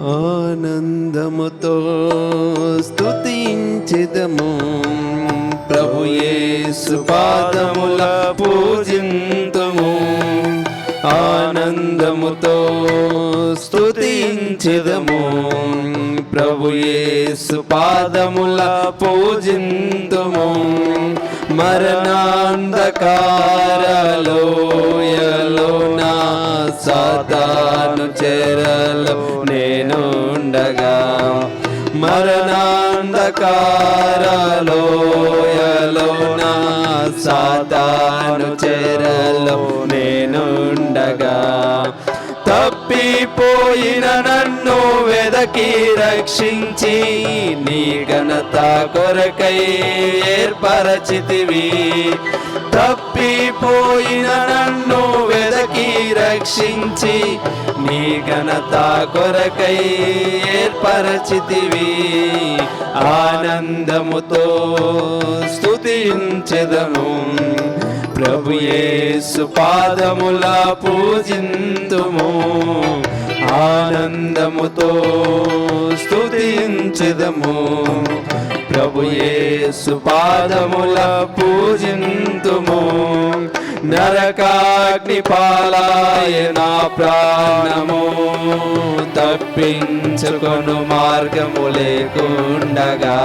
ఆనందముతో స్తుతించెదము. ప్రభు పాదముల పూజింతుము. ఆనందముతో స్తుతించెదము. ప్రభు పాదముల పూజింతుము. మరణాంధకారలోయలో నా సాతాను చెరలో ఉండగా మరణాంధకారలోయలో నా సాతాను చెరలో నేనుండగా. తప్పిపోయిన నన్ను వెదకి రక్షించి నీ ఘనత కొరకై ఏర్పరచితివి. తప్పిపోయిన నన్ను వెదకి రక్షించి నీ ఘనత కొరకై ఏర్పరచితివి. ఆనందముతో స్థుతించెదను ప్రభుయే యేసు పూజింతుము. ఆనందముతో స్థుతించెదము ప్రభుయే యేసు పాదముల నరకాగ్నిపాలాయ నా ప్రాణము తప్పించుకొను మార్గము లేకుండగా.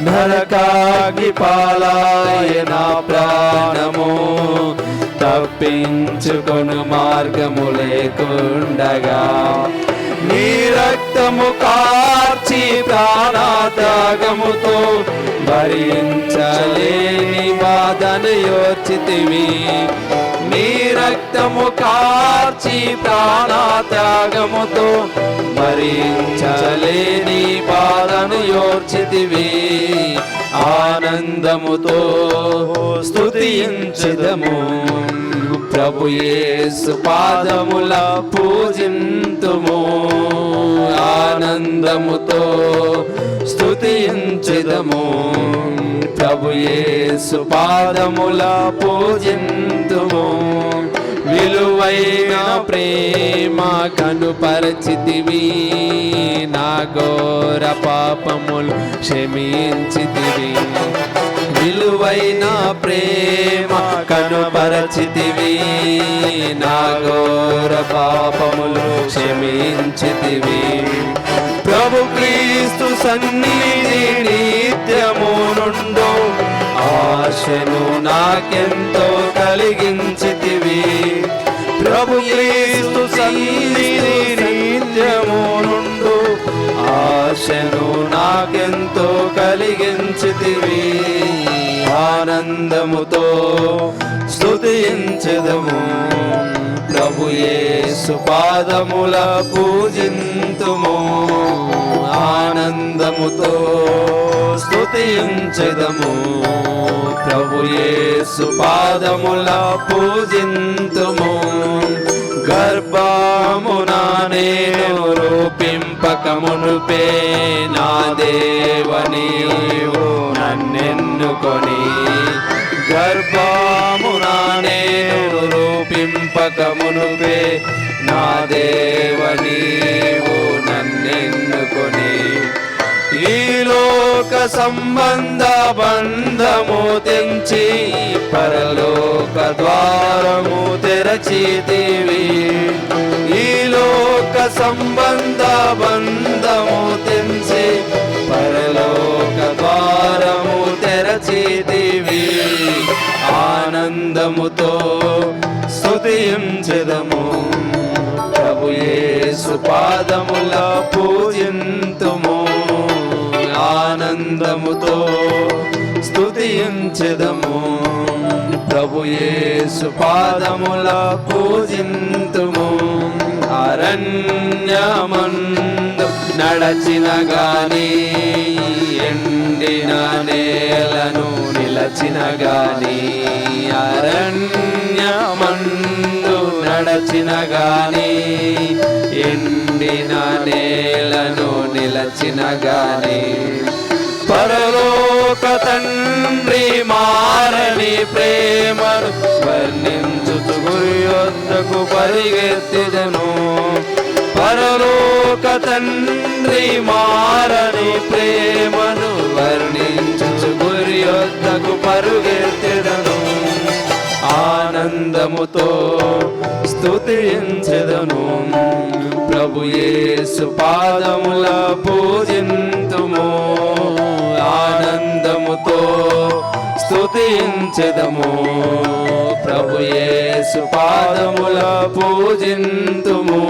నరకాగ్నిపాలాయ నా ప్రాణము తప్పించుకొను మార్గము లేకుండగా. నీ రక్తము కార్చి ప్రాణత్యాగముతో భరించలేని బాధను యోచితివి నీ రక్తము కార్చి ప్రాణత్యాగముతో భరించలేని బాధను యోచితివి ఆనందముతో స్తుతించదము. ప్రభు యేసు పాదముల పూజింతుము. ఆనందముతో స్తుతించదము. ప్రభు యేసు పాదముల పూజింతుము. విలువైన ప్రేమ కనుపరచితివి. నా ఘోర పాపములు క్షమించితివి. విలువైన ప్రేమ కనుపరచితివి. నా ఘోర పాపములు క్షమించితివి. ప్రభు క్రీస్తు సన్నిధి నిత్యము నుండు ఆశను నాకెంతో కలిగించి నాకెంతో కలిగించితివి. ఆనందముతో స్థుతించదము ప్రభు యేసు పాదముల పూజింతుము. ఆనందముతో స్థుతించదము ప్రభు యేసు పాదముల పూజింతుము. రూపింపకమునుపే నా దేవని నన్నెన్నుకొని గర్భమున నేను రూపింపకమునుపే నా దేవని నన్నెన్నుకొని ఈ లోక సంబంధ బంధము తెంచి పరలోక ద్వారము తెరచితివి. ఈ సంబంధ బంధము తెంచి పరలోక ద్వారము తెరచితివి. ఆనందముతో స్తుతించదము. ప్రభు పాదముల పూజింతుము. ఆనందముతో స్తుతించదము. ప్రభుయేసు పాదముల పూజింతుము. అరణ్యమందు నడచిన గాని ఎండిన నేలను నిలచిన గాని అరణ్యమందు నడచిన గాని ఎండిన నేలను నిలచిన గాని పరలోక తండ్రి మారని ప్రేమను వద్దకు పరిగెత్తిదను. పరలోక తండ్రి మారని ప్రేమను వర్ణించు గురి వద్దకు పరుగెత్తెదను. ఆనందముతో స్తుతించెదను. ప్రభు యేసు పాదముల పూజింతుము. ఆనందముతో స్తుతించెదము. ప్రభు యేసు పాదముల పూజింతుము.